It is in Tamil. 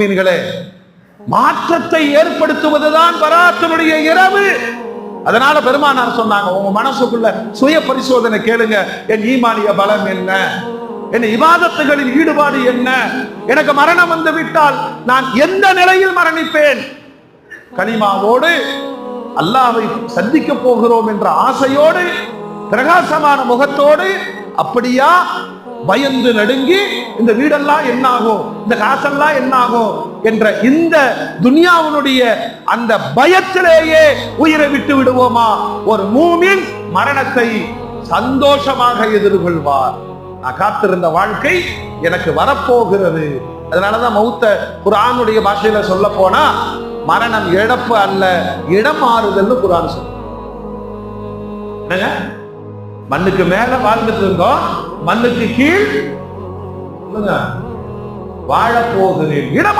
மீன்களே மாற்றத்தை ஏற்படுத்துவதுதான் பராத்தனுடைய இரவு. அதனால பெருமானார் சொன்னாங்க உங்க மனசுக்குள்ள சுய பரிசோதனை கேளுங்க. என் ஈமானிய பலம் என்ன? என் இவாதத்துகளின் ஈடுபாடு என்ன? எனக்கு மரணம் வந்து விட்டால் நான் எந்த நிலையில் மரணிப்பேன்? கனிமாவோடு அல்லாவை சந்திக்க போகிறோம் என்ற ஆசையோடு பிரகாசமான முகத்தோடு அப்படியா? பயந்து நடுங்கி இந்த வீடெல்லாம் என்ன ஆகும் இந்த காசெல்லாம் என்ன ஆகும் என்ற இந்த துனியாவினுடைய அந்த பயத்திலேயே உயிரை விட்டு விடுவோமா? ஒரு மூமின் மரணத்தை சந்தோஷமாக எதிர்கொள்வார். நான் காத்திருந்த வாழ்க்கை எனக்கு வரப்போகிறது. அதனாலதான் மௌத்த குரானுடைய பாஷையில சொல்ல போனா மரணம் இழப்பு அல்ல இடம் மாறுதல்னு குரான் சொல்லும் மண்ணுக்கு மேல வாழ்ந்துட்டு இருந்தோம் மண்ணுக்கு கீழ் சொல்லுங்க வாழ போகிறேன் இடம்